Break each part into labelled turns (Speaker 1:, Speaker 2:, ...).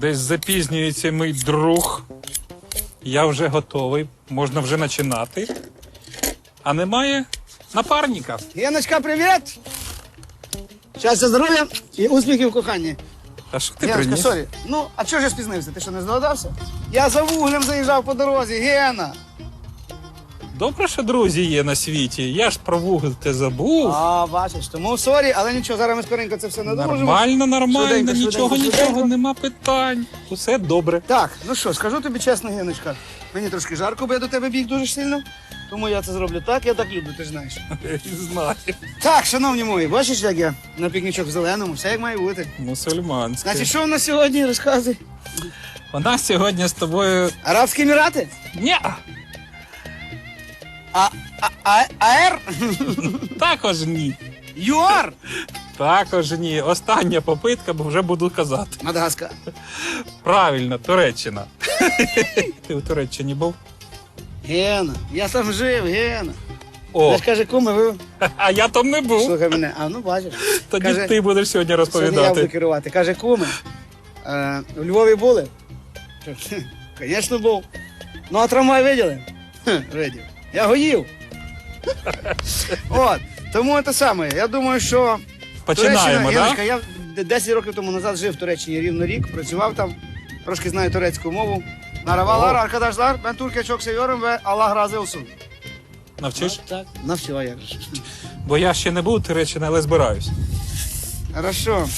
Speaker 1: Десь запізнюється мій друг. Я вже готовий, можна вже починати. А немає напарника.
Speaker 2: Яночка, привіт! Щастя, здоров'я і успіхів в коханні.
Speaker 1: А що ти
Speaker 2: Яночка,
Speaker 1: приніс?
Speaker 2: сорі. Ну, а чого ж я спізнився? Ти що не здогадався? Я за вуглем заїжджав по дорозі, Гена.
Speaker 1: Добре, що друзі є на світі. Я ж про вугіль те забув.
Speaker 2: А, бачиш, тому сорі, але нічого, зараз ми скоренько це все надолужимо.
Speaker 1: Нормально, нормально,
Speaker 2: Швиденько,
Speaker 1: нічого,
Speaker 2: швиденько,
Speaker 1: нічого,
Speaker 2: швиденько.
Speaker 1: нема питань. Усе добре.
Speaker 2: Так, ну що, скажу тобі чесно, Геночка, мені трошки жарко, бо я до тебе біг дуже сильно. Тому я це зроблю так, я так люблю, ти ж знаєш.
Speaker 1: Знаю.
Speaker 2: Так, шановні мої, бачиш, як я на пікнічок в зеленому, все як має бути.
Speaker 1: Мусульманське.
Speaker 2: Значить, що в нас сьогодні? Розказуй.
Speaker 1: У нас сьогодні з тобою.
Speaker 2: Арабські Емірати?
Speaker 1: Ні,
Speaker 2: а, АР?
Speaker 1: також ні.
Speaker 2: ЮАР?
Speaker 1: Також ні. Остання попитка, бо вже буду казати.
Speaker 2: Мадагаскар.
Speaker 1: Правильно, Туреччина. Ти у Туреччині був?
Speaker 2: Гена, я сам жив, Гена.
Speaker 1: О,
Speaker 2: Ти ж каже, куми, ви
Speaker 1: а я там не був.
Speaker 2: слухай мене. А ну бачиш.
Speaker 1: Тоді
Speaker 2: каже,
Speaker 1: ти будеш сьогодні
Speaker 2: Сьогодні я буду
Speaker 1: розповідати.
Speaker 2: керувати. Каже, куми, е, в Львові були? Звісно, був. Ну, а трамвай виділи? Хе, Видів. Я його їв. От. Тому це саме. Я думаю, що
Speaker 1: Починаємо,
Speaker 2: Туреччина,
Speaker 1: так?
Speaker 2: Яночка, я 10 років тому назад жив в Туреччині рівно рік, працював там, трошки знаю турецьку мову. Наравалар, arkadaşlar, ben Türkiye çok seviyorum ve Allah razı olsun.
Speaker 1: Навчиш?
Speaker 2: Так. Навчила же.
Speaker 1: Бо я ще не був у Туреччині, але збираюсь.
Speaker 2: Хорошо.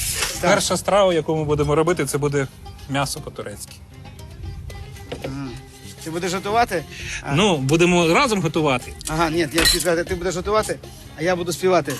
Speaker 2: Так.
Speaker 1: Перша страва, яку ми будемо робити, це буде м'ясо по-турецьки.
Speaker 2: Ти будеш готувати? А.
Speaker 1: Ну, будемо разом готувати.
Speaker 2: Ага, ні, я хотів сказати, ти будеш готувати, а я буду співати.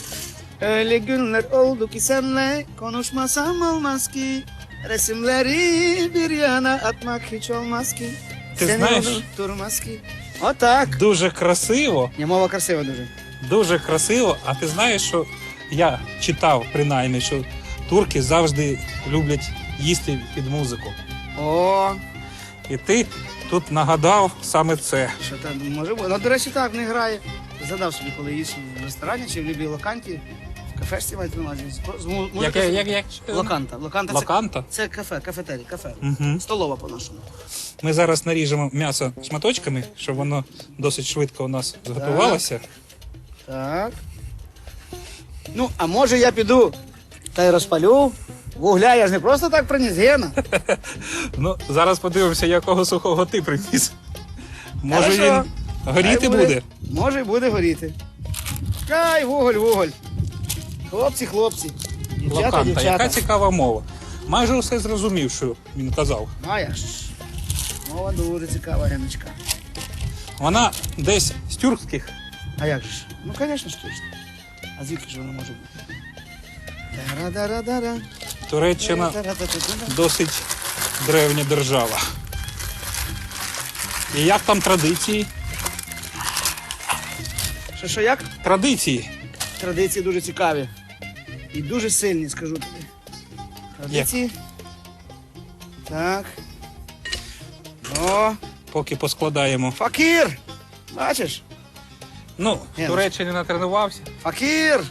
Speaker 2: Öyle günler oldu ki senle konuşmasam olmaz ki Resimleri bir yana atmak hiç olmaz ki
Speaker 1: Ти
Speaker 2: Seni
Speaker 1: знаєш-
Speaker 2: unutturmaz ki Отак.
Speaker 1: Дуже красиво,
Speaker 2: Ні, мова красива дуже.
Speaker 1: дуже красиво. А ти знаєш, що я читав принаймні, що турки завжди люблять їсти під музику.
Speaker 2: О,
Speaker 1: І ти тут нагадав саме це.
Speaker 2: що там може бути. Ну, до речі, так, не грає. Задав собі, коли їсть в ресторані чи в любій локанті, в кафешці мають на увазі. з- з му-
Speaker 1: Як, як, як,
Speaker 2: Локанта. Локанта,
Speaker 1: Локанта?
Speaker 2: Це, це кафе, кафетерій, кафе.
Speaker 1: Угу.
Speaker 2: Столова по-нашому.
Speaker 1: Ми зараз наріжемо м'ясо шматочками, щоб воно досить швидко у нас зготувалося.
Speaker 2: Так. Ну, а може я піду та й розпалю. Вугля я ж не просто так приніс, Гена.
Speaker 1: Ну, зараз подивимося, якого сухого ти приніс. Може
Speaker 2: Хорошо.
Speaker 1: він горіти
Speaker 2: Хай
Speaker 1: буде?
Speaker 2: Може й буде горіти. Кай, вуголь, вуголь. Хлопці, хлопці. Дівчата,
Speaker 1: Локанта,
Speaker 2: дівчата.
Speaker 1: яка цікава мова. Майже усе зрозумів, що він казав.
Speaker 2: Ж. Мова дуже цікава, Геночка.
Speaker 1: Вона десь з тюркських.
Speaker 2: А як же ж? Ну, звісно ж, точно. А звідки ж вона може бути? Тара-дара-дара.
Speaker 1: Туреччина досить древня держава. І як там традиції?
Speaker 2: Що, що, як?
Speaker 1: Традиції.
Speaker 2: Традиції дуже цікаві. І дуже сильні, скажу тобі. Традиції. Так. О,
Speaker 1: Поки поскладаємо.
Speaker 2: факір! Бачиш?
Speaker 1: Ну, в Туреччині натренувався.
Speaker 2: Факір!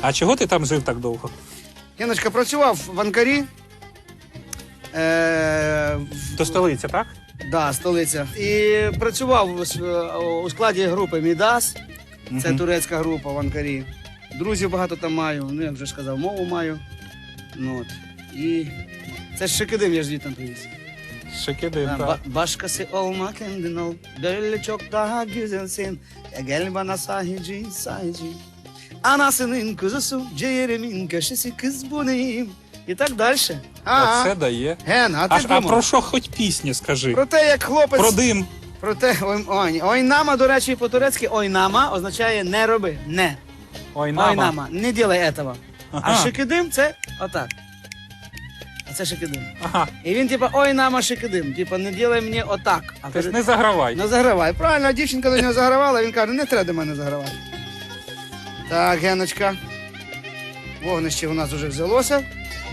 Speaker 1: А чого ти там жив так довго?
Speaker 2: Яночка працював в Анкарі. Е, в-
Speaker 1: До столиці, так?
Speaker 2: да, столиця. І працював у с- у складі групи Мідас. Це турецька група в Анкарі. Друзів багато там маю, ну як вже сказав, мову маю. Ну, от. І це ж Шикидим, я ж звідти привіз.
Speaker 1: Шикидим,
Speaker 2: Ha,
Speaker 1: так.
Speaker 2: ba- başkası olma kendin ol. Böyle çok daha güzelsin. Ya gel bana sahici sahici. Anasının kuzusu, ciğerimin köşesi, kız bu neyim? І так далі. А,
Speaker 1: Оце дає.
Speaker 2: Ген, а ти
Speaker 1: А, а
Speaker 2: думав?
Speaker 1: про що хоч пісня скажи?
Speaker 2: Про те, як хлопець...
Speaker 1: Про дим.
Speaker 2: Про те, ой, ой, ойнама, до речі, по-турецьки ойнама означає не роби, не.
Speaker 1: Ой, нама.
Speaker 2: Ойнама, не ділай этого. А
Speaker 1: Ага.
Speaker 2: шикидим це отак. А це шикидим.
Speaker 1: Ага.
Speaker 2: І він типа ойнама шикидим, типа не ділай мені отак. А
Speaker 1: Ти ж не загравай.
Speaker 2: Не загравай. Правильно, дівчинка до нього загравала, він каже, не треба до мене загравати. Так, Геночка. Вогнище у нас вже взялося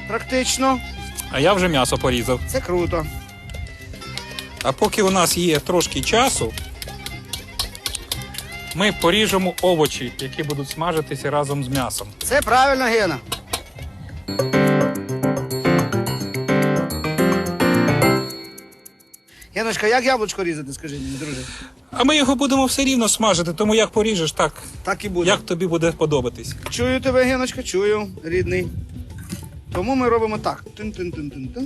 Speaker 2: практично.
Speaker 1: А я вже м'ясо порізав.
Speaker 2: Це круто.
Speaker 1: А поки у нас є трошки часу, ми поріжемо овочі, які будуть смажитися разом з м'ясом.
Speaker 2: Це правильно, Гена. Геночка, як яблучко різати, скажи мені, друже?
Speaker 1: А ми його будемо все рівно смажити, тому як поріжеш, так
Speaker 2: Так і буде.
Speaker 1: як тобі буде подобатись.
Speaker 2: Чую тебе, Геночка, чую, рідний. Тому ми робимо так. Тин-тин-тин-тин-тин.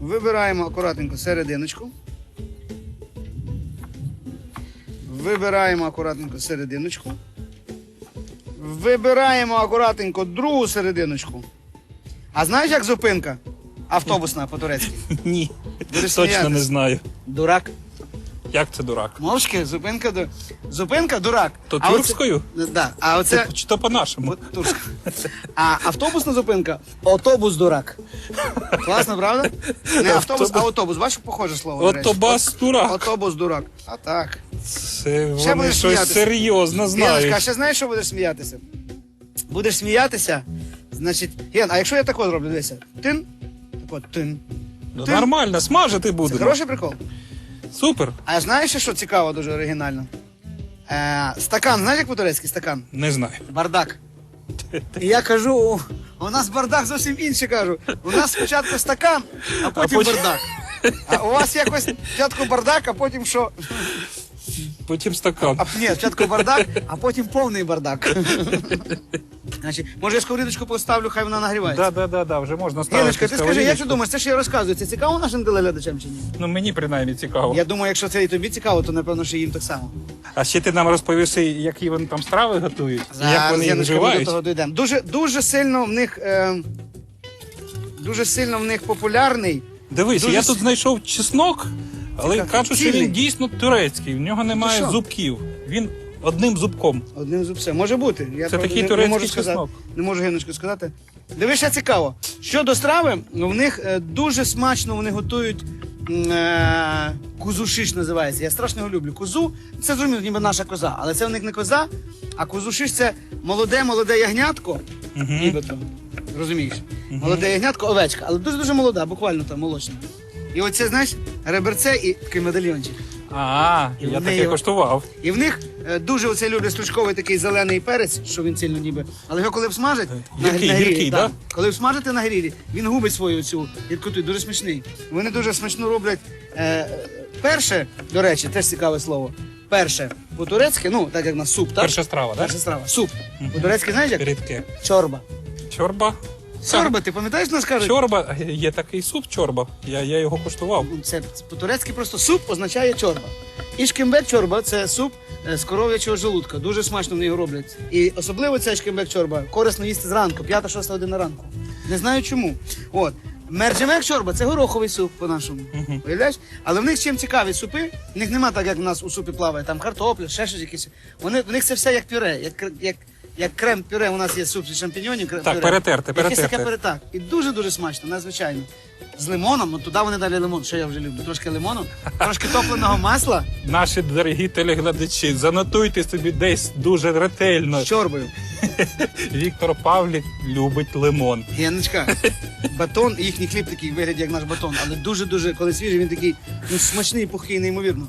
Speaker 2: Вибираємо акуратненько серединочку. Вибираємо акуратненько серединочку. Вибираємо акуратненько другу серединочку. А знаєш, як зупинка? Автобусна по-турецьки.
Speaker 1: Ні,
Speaker 2: Будеш
Speaker 1: точно не знаю.
Speaker 2: Дурак.
Speaker 1: Як це дурак?
Speaker 2: Мовчки, зупинка, ду- зупинка дурак.
Speaker 1: То
Speaker 2: А оце-? Да. А оце.
Speaker 1: Чи то по-нашому?
Speaker 2: От турська. А автобусна зупинка автобус дурак. Класно, правда? Не автобус, а автобус. Бачиш, похоже слово. до речі.
Speaker 1: Отобас дурак.
Speaker 2: Автобус дурак. А так.
Speaker 1: Це
Speaker 2: Ще
Speaker 1: вони
Speaker 2: будеш
Speaker 1: щось
Speaker 2: сміятися.
Speaker 1: серйозно
Speaker 2: Геночка, а
Speaker 1: знають.
Speaker 2: ще знаєш, що будеш сміятися? Будеш сміятися, значить. Ген, а якщо я тако зроблю, дивися. Тин. От, тин.
Speaker 1: Ну,
Speaker 2: ти-
Speaker 1: Нормально, смажити
Speaker 2: Це
Speaker 1: будемо.
Speaker 2: хороший прикол.
Speaker 1: Супер.
Speaker 2: А знаєш, що цікаво, дуже оригінально? Е, стакан, знаєш, як по-турецьки стакан?
Speaker 1: Не знаю.
Speaker 2: Бардак. І я кажу, «О, у нас бардак зовсім інший кажу. У нас спочатку стакан, а потім
Speaker 1: потім-
Speaker 2: бардак. А у вас якось спочатку бардак, а потім що?
Speaker 1: Потім стакан.
Speaker 2: А, ні, спочатку бардак, а потім повний бардак. Значить, може я сковорідочку поставлю, хай вона нагрівається.
Speaker 1: Да, да, да, да, вже можна ставити.
Speaker 2: Гіночка, ти скажи, як ти
Speaker 1: сковорідочку.
Speaker 2: думаєш, це що я розказую, це цікаво нашим телеглядачам чи ні?
Speaker 1: Ну мені принаймні цікаво.
Speaker 2: Я думаю, якщо це і тобі цікаво, то напевно, що їм так само.
Speaker 1: А ще ти нам розповіси, які вони там страви готують, і як вони їх
Speaker 2: Яночка, ми до
Speaker 1: вживають.
Speaker 2: того дійдемо. Дуже, дуже сильно в них. Е, дуже сильно в них популярний.
Speaker 1: Дивись,
Speaker 2: Дуже
Speaker 1: я
Speaker 2: с-
Speaker 1: тут знайшов чеснок, але кажуть, що він дійсно турецький. В нього немає
Speaker 2: що?
Speaker 1: зубків. Він одним зубком.
Speaker 2: Одним зубцем. Може бути. Я
Speaker 1: Це
Speaker 2: правда,
Speaker 1: такий
Speaker 2: не,
Speaker 1: турецький
Speaker 2: не можу сказати.
Speaker 1: чеснок.
Speaker 2: Не можу Геночку сказати. Дивишся цікаво. Щодо страви, в них е, дуже смачно вони готують. м, Е, кузу шиш називається. Я страшно його люблю. Кузу це зрозуміло, ніби наша коза, але це в них не коза, а кузу шиш це молоде, молоде ягнятко. Нібито. Розумієш? Молоде ягнятко, овечка, але дуже дуже молода, буквально там молочна. І оце, знаєш, реберце і такий медальйончик.
Speaker 1: А,
Speaker 2: І
Speaker 1: я
Speaker 2: вони
Speaker 1: таке
Speaker 2: його-
Speaker 1: коштував.
Speaker 2: І в них е, дуже оце люблять стручковий такий зелений перець, що він сильно ніби. Але його коли обсмажать
Speaker 1: Гіркий,
Speaker 2: на, на грілі,
Speaker 1: гіркий,
Speaker 2: да. коли обсмажити на грілі, він губить свою цю гіркоту, дуже смачний. Вони дуже смачно роблять. Е, перше, до речі, теж цікаве слово. Перше, по-турецьки, ну, так як в нас суп, так?
Speaker 1: Перша страва, так?
Speaker 2: Перша страва. Суп. По-турецьки знаєш як?
Speaker 1: Рідке.
Speaker 2: Чорба.
Speaker 1: Чорба.
Speaker 2: Чорба, ти пам'ятаєш, нас кажуть?
Speaker 1: Чорба, є такий суп чорба. Я, я його коштував.
Speaker 2: Це по-турецьки просто суп означає чорба. Ішкембек чорба це суп е, з коров'ячого желудка. Дуже смачно вони його роблять. І особливо ця ішкембек чорба корисно їсти зранку, 5-6 година ранку. Не знаю чому. От. Мерджемек чорба це гороховий суп по-нашому. Уявляєш? Але в них чим цікаві супи, в них нема так, як в нас у супі плаває, там картопля, ще щось якісь. Вони, в них це все як пюре, як, як, як крем-пюре. У нас є суп з шампіньонів. крем-
Speaker 1: Так,
Speaker 2: пюре.
Speaker 1: перетерте,
Speaker 2: Якесь таке
Speaker 1: перетерте.
Speaker 2: пере- так. І дуже-дуже смачно, надзвичайно. З лимоном, от туди вони дали лимон, що я вже люблю. Трошки лимону, трошки топленого масла
Speaker 1: Наші дорогі телеглядачі, занотуйте собі десь дуже ретельно.
Speaker 2: з чорбою.
Speaker 1: Віктор Павлік любить лимон.
Speaker 2: Геночка, батон, їхній хліб такий вигляді, як наш батон, але дуже-дуже, коли свіжий, він такий ну, смачний, пухкий, неймовірно.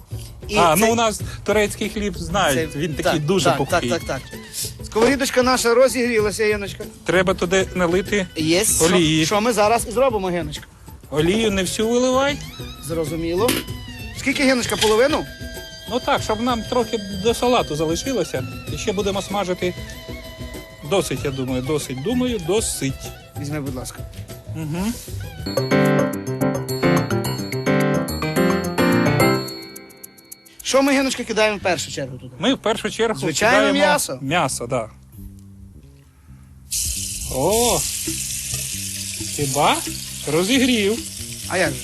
Speaker 2: І
Speaker 1: а,
Speaker 2: цей-
Speaker 1: ну у нас турецький хліб знають,
Speaker 2: цей-
Speaker 1: він такий
Speaker 2: так,
Speaker 1: дуже
Speaker 2: так,
Speaker 1: пухкий.
Speaker 2: Так, так, так. Сковорідочка наша розігрілася, Яночка.
Speaker 1: Треба туди налити
Speaker 2: Є.
Speaker 1: Олії.
Speaker 2: Що ми зараз і зробимо, Геночка?
Speaker 1: олію, не всю виливай.
Speaker 2: Зрозуміло. Скільки, Геночка, половину?
Speaker 1: Ну так, щоб нам трохи до салату залишилося. І ще будемо смажити. Досить, я думаю, досить. Думаю, досить.
Speaker 2: Візьми, будь ласка.
Speaker 1: Угу.
Speaker 2: Що ми, Геночка, кидаємо в першу чергу туди?
Speaker 1: Ми в першу чергу
Speaker 2: Звичайно,
Speaker 1: кидаємо
Speaker 2: м'ясо.
Speaker 1: М'ясо, так. Да. О! Хіба? Розігрів.
Speaker 2: А як же?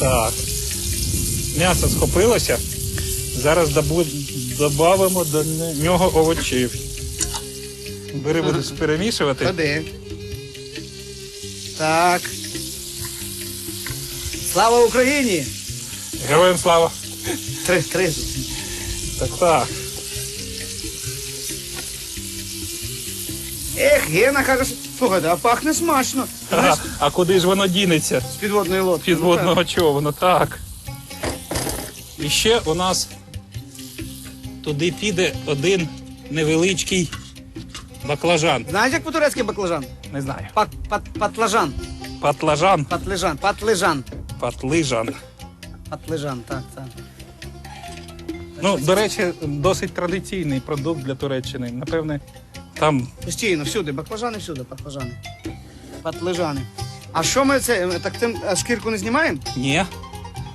Speaker 1: Так. М'ясо схопилося. Зараз додамо до нього овочів. Бери, будеш перемішувати.
Speaker 2: Ходи. Так. Слава Україні!
Speaker 1: Героям слава!
Speaker 2: Три, три.
Speaker 1: Так, так.
Speaker 2: Ех, Гена каже, слухайте, а пахне смачно.
Speaker 1: А, а куди ж воно дінеться?
Speaker 2: З підводної лодки.
Speaker 1: Підводного човну, так. І ще у нас туди піде один невеличкий Баклажан.
Speaker 2: Знаєш, як по-турецьки баклажан?
Speaker 1: Не знаю.
Speaker 2: Пат, пат, патлажан.
Speaker 1: Патлажан.
Speaker 2: Патлежан. Патлежан.
Speaker 1: Патлижан.
Speaker 2: Патлежан, так, так.
Speaker 1: Ну, до речі, досить традиційний продукт для Туреччини. Напевне, там
Speaker 2: Постійно, всюди, баклажани всюди, баклажани. Патлежани. А що ми це, е, так тим а шкірку не знімаємо?
Speaker 1: ні,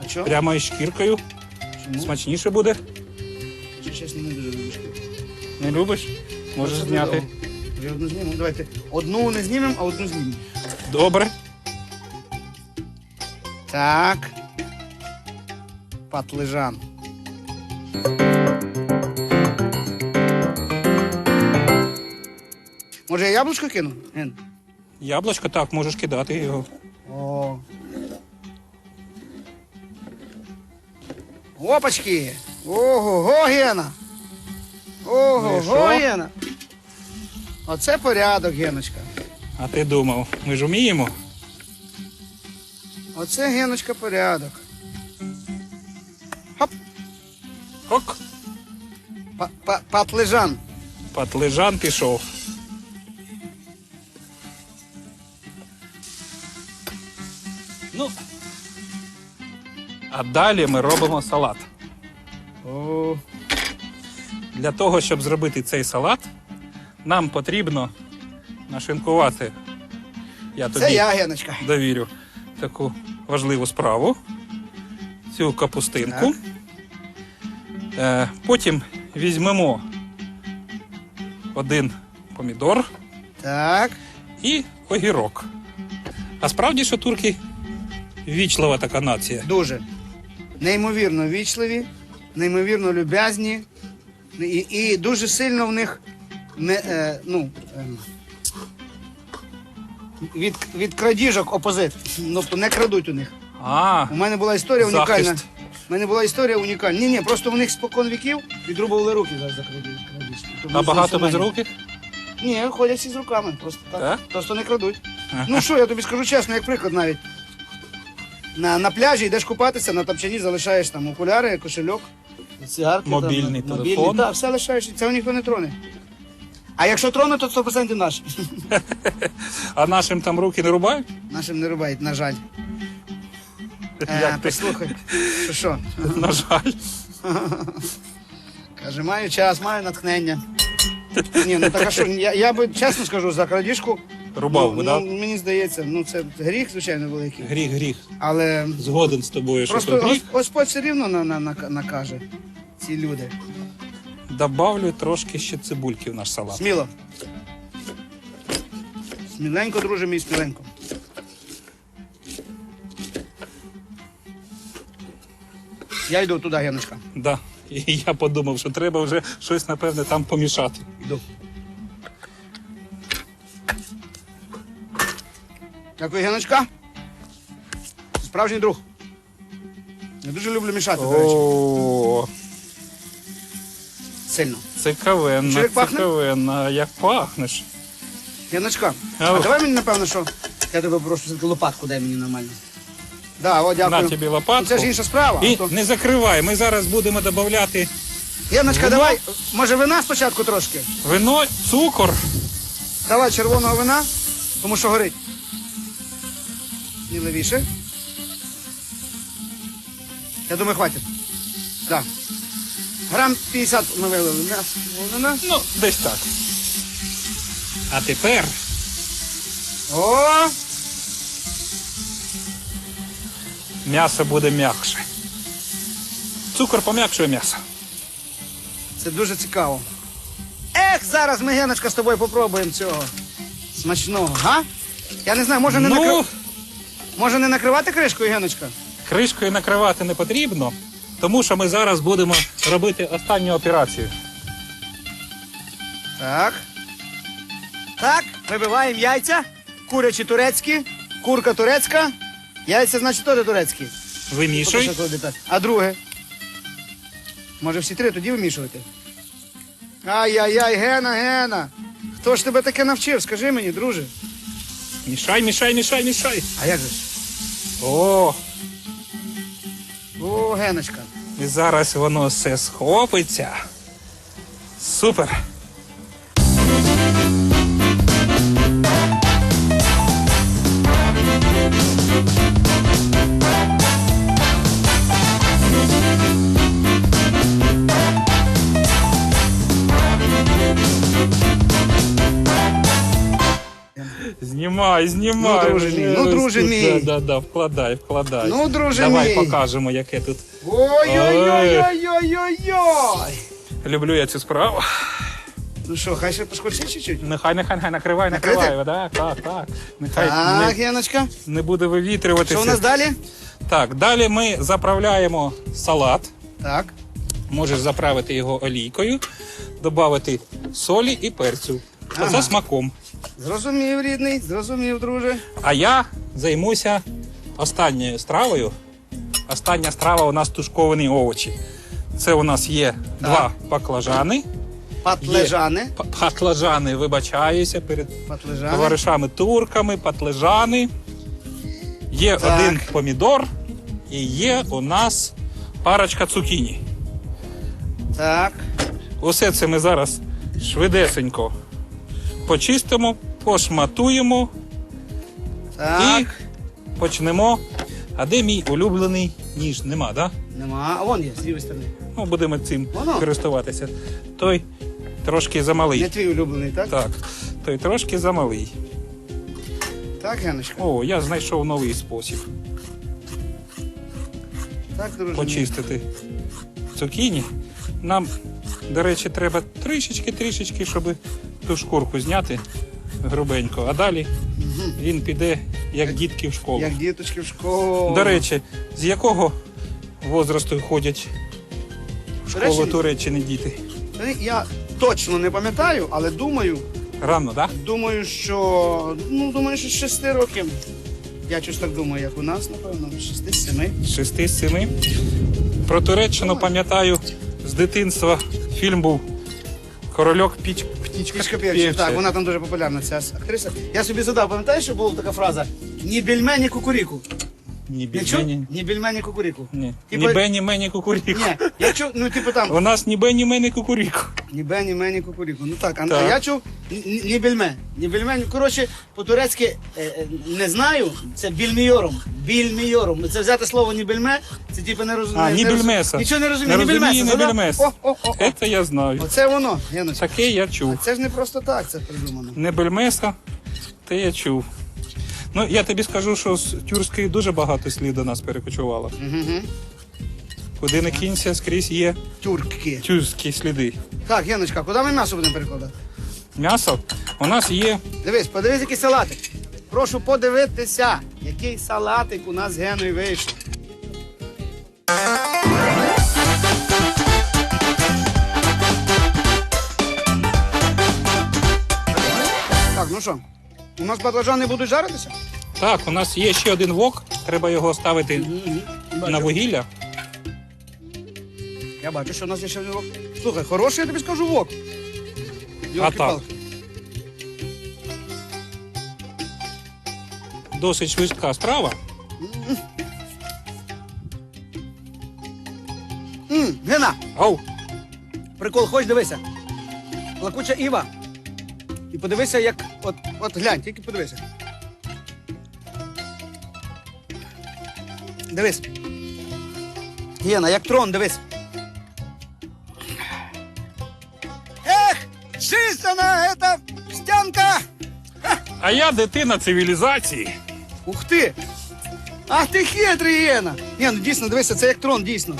Speaker 2: А що?
Speaker 1: прямо із шкіркою.
Speaker 2: Чому?
Speaker 1: Смачніше буде.
Speaker 2: Чи чесно не дуже шкірку?
Speaker 1: Не любиш? Можеш зняти.
Speaker 2: Одну знімемо. Давайте. Одну не знімемо, а одну знімемо.
Speaker 1: Добре.
Speaker 2: Так. Патлежан. Може я яблучко кину? Ген?
Speaker 1: Яблучко, так, можеш кидати його.
Speaker 2: О. Опачки! Ого-го, Гена!
Speaker 1: Ну
Speaker 2: Ого-го,
Speaker 1: і що?
Speaker 2: Гена! Оце порядок, Геночка.
Speaker 1: А ти думав, ми ж вміємо?
Speaker 2: Оце Геночка порядок. Хоп!
Speaker 1: Ок,
Speaker 2: Па- па- Патлежан.
Speaker 1: патлижан пішов. Ну. А далі ми робимо салат.
Speaker 2: О,
Speaker 1: Для того, щоб зробити цей салат, нам потрібно нашинкувати. Я тобі
Speaker 2: це я, Геночка.
Speaker 1: довірю таку важливу справу. Цю капустинку.
Speaker 2: Так.
Speaker 1: Е, потім візьмемо один помідор
Speaker 2: Так.
Speaker 1: і огірок. А справді, що турки вічлива така нація.
Speaker 2: Дуже. Неймовірно вічливі, неймовірно люб'язні. І, і дуже сильно в них не, е, ну, ем, від, від крадіжок опозит. Тобто не крадуть у них.
Speaker 1: А,
Speaker 2: У мене була історія унікальна. У мене була історія унікальна. Ні, ні, просто у них спокон віків відрубували руки за, за краді- крадіжки. Тобто
Speaker 1: а багато без руки?
Speaker 2: Ні, ходять всі з руками, просто так.
Speaker 1: Так?
Speaker 2: Просто не крадуть. Ну що, я тобі скажу чесно, як приклад навіть. На, на пляжі йдеш купатися, на тапчані залишаєш там окуляри, кошельок, цигарки.
Speaker 1: Мобільний
Speaker 2: там,
Speaker 1: телефон.
Speaker 2: Так, все лишаєш, і цього ніхто не троне. А якщо троне, то 100% наш.
Speaker 1: А нашим там руки не рубають?
Speaker 2: Нашим не рубають, на жаль. Е,
Speaker 1: ти?
Speaker 2: послухай, що що?
Speaker 1: На жаль.
Speaker 2: Каже, маю час, маю натхнення. Ні, ну так а що, я, я би чесно скажу, за крадіжку.
Speaker 1: Рубав
Speaker 2: ну,
Speaker 1: би, да?
Speaker 2: ну, мені здається, ну це гріх, звичайно, великий.
Speaker 1: Гріх, гріх.
Speaker 2: Але
Speaker 1: Згоден з тобою, що
Speaker 2: просто
Speaker 1: то гріх.
Speaker 2: Гос- Господь все рівно на, на, на, накаже ці люди.
Speaker 1: Добавлю трошки ще цибульки в наш салат.
Speaker 2: Сміло. Сміленько, друже мій, сміленько. Я йду туди, Яночка.
Speaker 1: Да. І я подумав, що треба вже щось, напевне, там помішати.
Speaker 2: Йду. Дякую, Яночка. Справжній друг. Я дуже люблю мішати, до речі. Сильно.
Speaker 1: цікавенно,
Speaker 2: Що, як пахне?
Speaker 1: цікавенно. Як пахнеш?
Speaker 2: Яночка,
Speaker 1: А
Speaker 2: а давай мені, напевно, що я тебе прошу, все-таки лопатку дай мені нормально. Да, о, дякую.
Speaker 1: На тобі лопатку.
Speaker 2: Ну, Це ж інша справа.
Speaker 1: І
Speaker 2: то-
Speaker 1: не закривай. Ми зараз будемо додавати
Speaker 2: Яночка,
Speaker 1: Вино?
Speaker 2: давай, може вина спочатку трошки?
Speaker 1: вино, цукор.
Speaker 2: Давай червоного вина, тому що горить. І левіше. Я думаю, хватить. Так. Грам 50 ми вилили м'ясо.
Speaker 1: Ну, десь так. А тепер
Speaker 2: О!
Speaker 1: м'ясо буде м'якше. Цукор пом'якшує м'ясо.
Speaker 2: Це дуже цікаво. Ех, зараз ми, Геночка, з тобою попробуємо цього смачного, га? Я не знаю, може не,
Speaker 1: ну,
Speaker 2: накри... може не накривати кришкою, Геночка?
Speaker 1: кришкою накривати не потрібно, тому що ми зараз будемо робити останню операцію.
Speaker 2: Так. Так, вибиваємо яйця. Курячі турецькі, курка турецька. Яйця, значить, теж турецькі. Поки
Speaker 1: Вимішуй.
Speaker 2: що клади так. А друге? Може всі три тоді вимішувати? Ай-яй-яй, Гена, Гена. Хто ж тебе таке навчив? Скажи мені, друже.
Speaker 1: Мішай, мішай, мішай, мішай.
Speaker 2: А як же ж?
Speaker 1: О,
Speaker 2: О, Геночка.
Speaker 1: І зараз воно все схопиться. Супер. Знімай, знімай.
Speaker 2: Ну, друже мій, ну, друже мій.
Speaker 1: Да, да, да, вкладай, вкладай.
Speaker 2: Ну, друже
Speaker 1: Давай
Speaker 2: мій.
Speaker 1: покажемо, яке тут.
Speaker 2: Ой-ой-ой-ой-ой-ой!
Speaker 1: Люблю я цю справу.
Speaker 2: Ну що, хай ще пошкодчить чуть-чуть?
Speaker 1: Нехай, нехай, нехай накривай,
Speaker 2: Накрити?
Speaker 1: накривай. Да, так, так. Нехай
Speaker 2: Так,
Speaker 1: не,
Speaker 2: Яночка.
Speaker 1: не буде вивітрюватися.
Speaker 2: Що у нас далі?
Speaker 1: Так, далі ми заправляємо салат.
Speaker 2: Так.
Speaker 1: Можеш заправити його олійкою, додати солі і перцю. За смаком.
Speaker 2: Зрозумів, рідний, зрозумів, друже.
Speaker 1: А я займуся останньою стравою. Остання страва у нас тушковані овочі. Це у нас є два баклажани.
Speaker 2: Патлежани.
Speaker 1: П- Патлажани, вибачаюся перед
Speaker 2: Патлежани.
Speaker 1: товаришами турками, патлежани. Є
Speaker 2: Так.
Speaker 1: один помідор і є у нас парочка цукіні.
Speaker 2: Так.
Speaker 1: Усе це ми зараз швидесенько почистимо, пошматуємо
Speaker 2: Так.
Speaker 1: і почнемо. А де мій улюблений ніж? Нема, да?
Speaker 2: Нема. А вон є, з лівої сторони.
Speaker 1: Ну, будемо цим
Speaker 2: Воно.
Speaker 1: користуватися. Той трошки замалий.
Speaker 2: Не твій улюблений, так?
Speaker 1: Так, той трошки замалий.
Speaker 2: Так, Яночка.
Speaker 1: О, я знайшов новий спосіб
Speaker 2: Так, друже.
Speaker 1: почистити цукіні. Нам, до речі, треба трішечки-трішечки, щоб ту шкурку зняти грубенько. А далі він піде, як дітки в школу.
Speaker 2: Як діточки в школу.
Speaker 1: До речі, з якого возрасту ходять в школу
Speaker 2: Туреччини?
Speaker 1: Туреччини діти?
Speaker 2: Я точно не пам'ятаю, але думаю,
Speaker 1: Рано, так?
Speaker 2: думаю, що. Ну, думаю, що з 6 років. Я щось так думаю, як у нас, напевно, з 6-7.
Speaker 1: З шести з семи. Про Туреччину пам'ятаю з дитинства. Фільм був Корольок піч, птічка,
Speaker 2: Птічка Пєвчик, так, вона там дуже популярна, ця актриса. Я собі задав, пам'ятаєш, що була така фраза? Ні більме, ні кукуріку.
Speaker 1: Ні
Speaker 2: Не чув?
Speaker 1: більмені.
Speaker 2: Ні більме, ні кукуріку.
Speaker 1: Ні.
Speaker 2: Типа-
Speaker 1: Ні бе, ні мені кукуріку.
Speaker 2: Ні, я чув, ну типу там,
Speaker 1: У нас ні бе, ні мені кукуріку.
Speaker 2: ні бе, ні ме, кукуріку. Ну так, а,
Speaker 1: Так.
Speaker 2: я чув ні- ні більме. Ні більме, ні, коротше, по-турецьки е, е, не знаю, це більмійором. Більмійором. Це взяти слово ні більме, це типу не розумію.
Speaker 1: А, ні більмеса.
Speaker 2: Нічого не розумію,
Speaker 1: Не
Speaker 2: ні більмеса.
Speaker 1: ні
Speaker 2: згадав?
Speaker 1: більмес.
Speaker 2: О, о, о, о.
Speaker 1: Це я знаю.
Speaker 2: Оце воно, Яночка.
Speaker 1: Таке я чув.
Speaker 2: Це ж не просто так це придумано.
Speaker 1: Не бельмеса, те я чув. Ну, я тобі скажу, що з Тюрської дуже багато слід до нас перекочувало.
Speaker 2: Угу.
Speaker 1: Куди не кінься, скрізь є
Speaker 2: Тюркки.
Speaker 1: тюркські сліди.
Speaker 2: Так, Яночка, куди ми м'ясо будемо перекладати?
Speaker 1: М'ясо у нас є
Speaker 2: Дивись, подивись, який салатик. Прошу подивитися, який салатик у нас з Геною вийшов. Так, ну що, у нас баклажани будуть жаритися?
Speaker 1: Так, у нас є ще один вок, треба його ставити на вугілля.
Speaker 2: Я бачу, що у нас є ще один вок. Слухай, хороший, я тобі скажу вок. Йолки-палки.
Speaker 1: Досить швидка справа.
Speaker 2: М, Гена,
Speaker 1: Ау!
Speaker 2: прикол, хоч дивися. Плакуча Іва. І подивися, як. От, от глянь, тільки подивися. Дивись. Гена, як трон, дивись. Ех! Чистана ета стянка!
Speaker 1: А я дитина цивілізації.
Speaker 2: Ух ти! Ах ти хитрий, Гена! Ні, ну дійсно, дивися, це як трон, дійсно.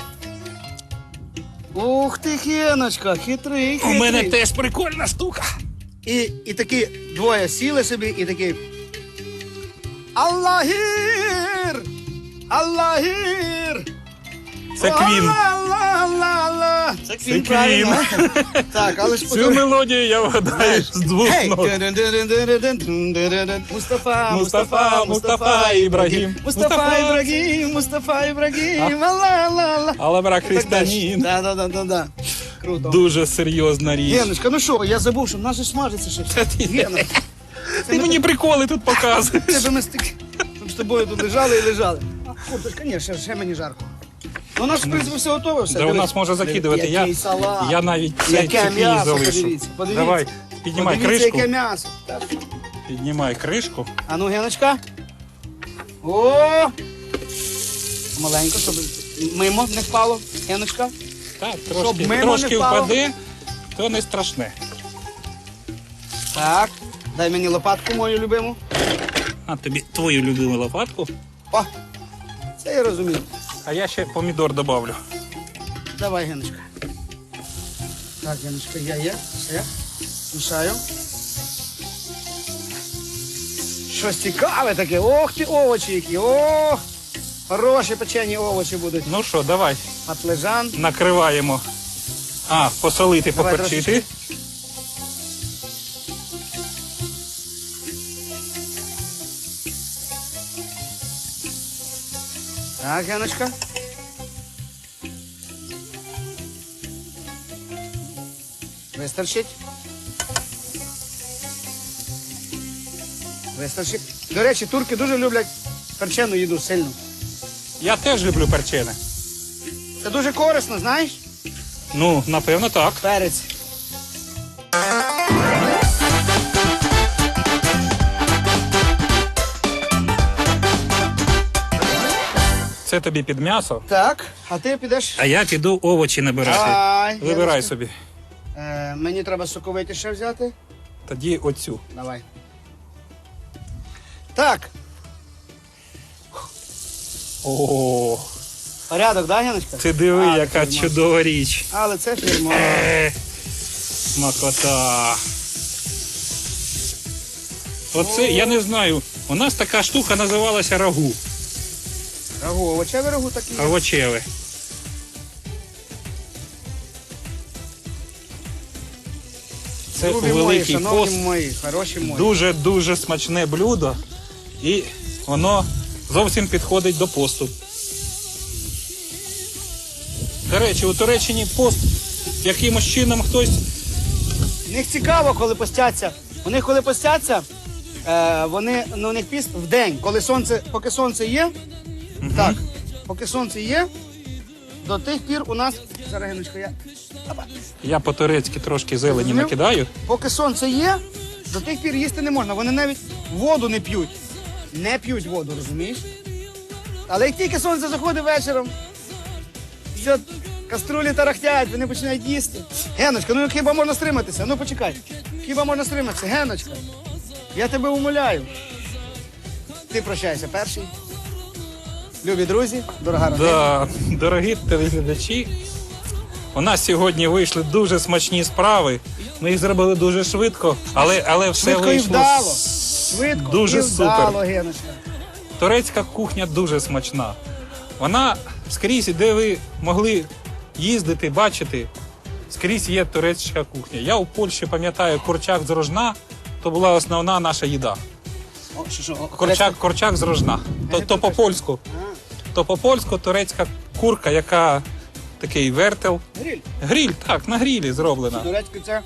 Speaker 2: Ух ти, Геночка, хитрий,
Speaker 1: У
Speaker 2: хитрий.
Speaker 1: мене теж прикольна штука.
Speaker 2: І, і такі двоє сіли собі, і такі. Аллахір! Аллахір!
Speaker 1: Це квін.
Speaker 2: Це квін,
Speaker 1: Це
Speaker 2: правильно. так, але ж
Speaker 1: Цю мелодію я вгадаю з двох
Speaker 2: Гей!
Speaker 1: нот.
Speaker 2: Мустафа,
Speaker 1: Мустафа, Мустафа, Ібрагім.
Speaker 2: Мустафа. Ібрагім, Мустафа, Ібрагім, ла-ла-ла.
Speaker 1: Але брак християнин.
Speaker 2: Да, да, да, да, да. Круто.
Speaker 1: Дуже серйозна річ.
Speaker 2: Геночка, ну що, я забув, що в нас же смажиться ще.
Speaker 1: Та ти- Ти мені приколи тут показуєш.
Speaker 2: Це би ми стик, щоб з тобою тут лежали і лежали. А, Курточка, ні, ще, ще мені жарко. Ну, у нас, в принципі, все готове. Все.
Speaker 1: Да, у нас може закидувати. Я,
Speaker 2: Який салат.
Speaker 1: я навіть цей
Speaker 2: Яке
Speaker 1: цукіні
Speaker 2: м'ясо,
Speaker 1: залишу.
Speaker 2: подивіться, подивіться.
Speaker 1: Давай, піднімай
Speaker 2: Подивіться,
Speaker 1: кришку.
Speaker 2: яке м'ясо. Так.
Speaker 1: Піднімай кришку.
Speaker 2: А ну, Геночка. О! Маленько, щоб мимо не впало. Геночка.
Speaker 1: Так, трошки,
Speaker 2: мимо
Speaker 1: трошки
Speaker 2: впало.
Speaker 1: впаде, то не страшне.
Speaker 2: Так. Дай мені лопатку мою любиму.
Speaker 1: На тобі твою любиму лопатку.
Speaker 2: О, це я розумію.
Speaker 1: А я ще помідор добавлю.
Speaker 2: Давай, Геночка. Так, Геночка, я є. Все. Мішаю. Щось цікаве таке. Ох ти овочі які. Ох! Хороші печені овочі будуть.
Speaker 1: Ну що, давай
Speaker 2: Матлежан.
Speaker 1: накриваємо. А, посолити,
Speaker 2: Давай
Speaker 1: поперчити.
Speaker 2: трошечки. Так, Геночка. Вистачить. Вистачить. До речі, турки дуже люблять перчену їду сильно.
Speaker 1: Я теж люблю перчене.
Speaker 2: Це дуже корисно, знаєш?
Speaker 1: Ну, напевно, так.
Speaker 2: Перець.
Speaker 1: Це тобі під м'ясо.
Speaker 2: Так, а ти підеш.
Speaker 1: А я піду овочі набирати.
Speaker 2: Давай,
Speaker 1: Вибирай
Speaker 2: Яночка.
Speaker 1: собі.
Speaker 2: Е, мені треба соковиті ще взяти.
Speaker 1: Тоді оцю.
Speaker 2: Давай. Так,
Speaker 1: О,
Speaker 2: порядок, да, Яночка?
Speaker 1: ти диви,
Speaker 2: Але
Speaker 1: яка
Speaker 2: фірма.
Speaker 1: чудова річ.
Speaker 2: Але це фірма.
Speaker 1: Е, Смакота. Оце, я не знаю. У нас така штука називалася рагу.
Speaker 2: Рагу, овочеве рагу такі.
Speaker 1: Овочеве. Це
Speaker 2: Любі мої,
Speaker 1: великий
Speaker 2: шановні
Speaker 1: пост.
Speaker 2: мої, хороші мої.
Speaker 1: Дуже-дуже смачне блюдо. І воно зовсім підходить до посту. До речі, у Туреччині пост якимось чином хтось.
Speaker 2: В них цікаво, коли постяться. У них, коли постяться, е, вони, ну, у них піст в день, коли сонце, поки сонце є, так, поки сонце є, до тих пір у нас. Зараз, Геночка, я. Опа.
Speaker 1: Я по-турецьки трошки зелені
Speaker 2: Зрозумів?
Speaker 1: накидаю.
Speaker 2: Поки сонце є, до тих пір їсти не можна. Вони навіть воду не п'ють. Не п'ють воду, розумієш? Але як тільки сонце заходить вечором, все, каструлі тарахтять, вони починають їсти. Геночка, ну хіба можна стриматися? Ну почекай. Хіба можна стриматися? Геночка, я тебе умоляю. Ти прощайся перший. Любі друзі, дорога родина.
Speaker 1: Да, дорогі телеглядачі, у нас сьогодні вийшли дуже смачні справи. Ми їх зробили дуже швидко, але, але все
Speaker 2: Швидко і вдало. Швидко
Speaker 1: Дуже
Speaker 2: і
Speaker 1: супер.
Speaker 2: Геночка.
Speaker 1: Турецька кухня дуже смачна. Вона скрізь, де ви могли їздити, бачити, скрізь є турецька кухня. Я у Польщі пам'ятаю курчак з рожна, то була основна наша їда.
Speaker 2: О, що, що, о,
Speaker 1: Курчак, курчак з рожна. То, то по-польську.
Speaker 2: А,
Speaker 1: То по-польську турецька курка, яка такий вертел.
Speaker 2: Гриль.
Speaker 1: Гріль, так, на грілі зроблена.
Speaker 2: Турецька це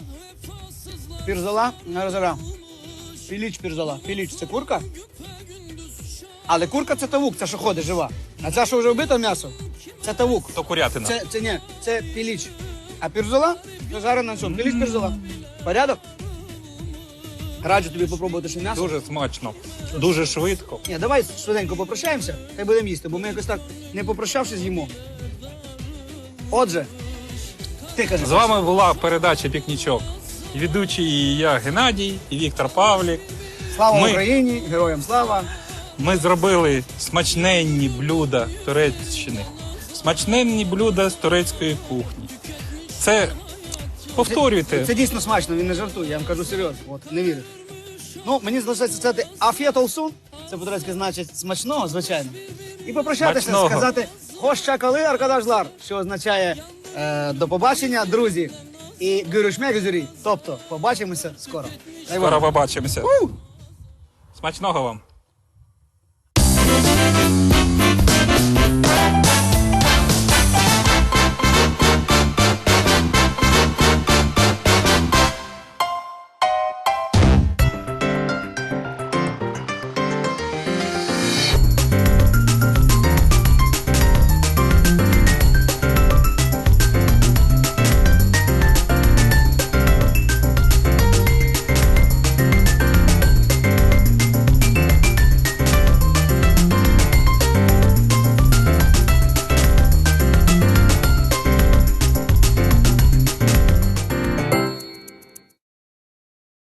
Speaker 2: пірзола на розора. Піліч пірзола. Піліч це курка. Але курка це тавук, це що ходить жива. А це, що вже вбито м'ясо, це тавук.
Speaker 1: То курятина.
Speaker 2: Це, це ні, це піліч. А пірзола зажарена на цьому. Піліч пірзола. Порядок? Раджу тобі попробувати ще м'ясо.
Speaker 1: Дуже смачно, дуже швидко.
Speaker 2: Ні, давай швиденько попрощаємося, та й будемо їсти, бо ми якось так не попрощавшись з'їмо. Отже, ти кажи.
Speaker 1: З вами була передача Пікнічок. Ведучий я Геннадій і Віктор Павлік.
Speaker 2: Слава
Speaker 1: ми-
Speaker 2: Україні, героям слава.
Speaker 1: Ми зробили смачненні блюда Туреччини, смачненні блюда з турецької кухні. Це повторюйте.
Speaker 2: Це дійсно смачно, він не жартує, я вам кажу серйозно. От, не вірите. Ну, мені залишається сказати афіат олсун, це по-турецьки значить смачного, звичайно. І попрощатися,
Speaker 1: Смачного.
Speaker 2: сказати хоща коли аркадажлар, що означає е, до побачення, друзі. І гюрюшмегзюрі, тобто побачимося скоро. Дай Бог.
Speaker 1: Скоро побачимося. Смачного вам.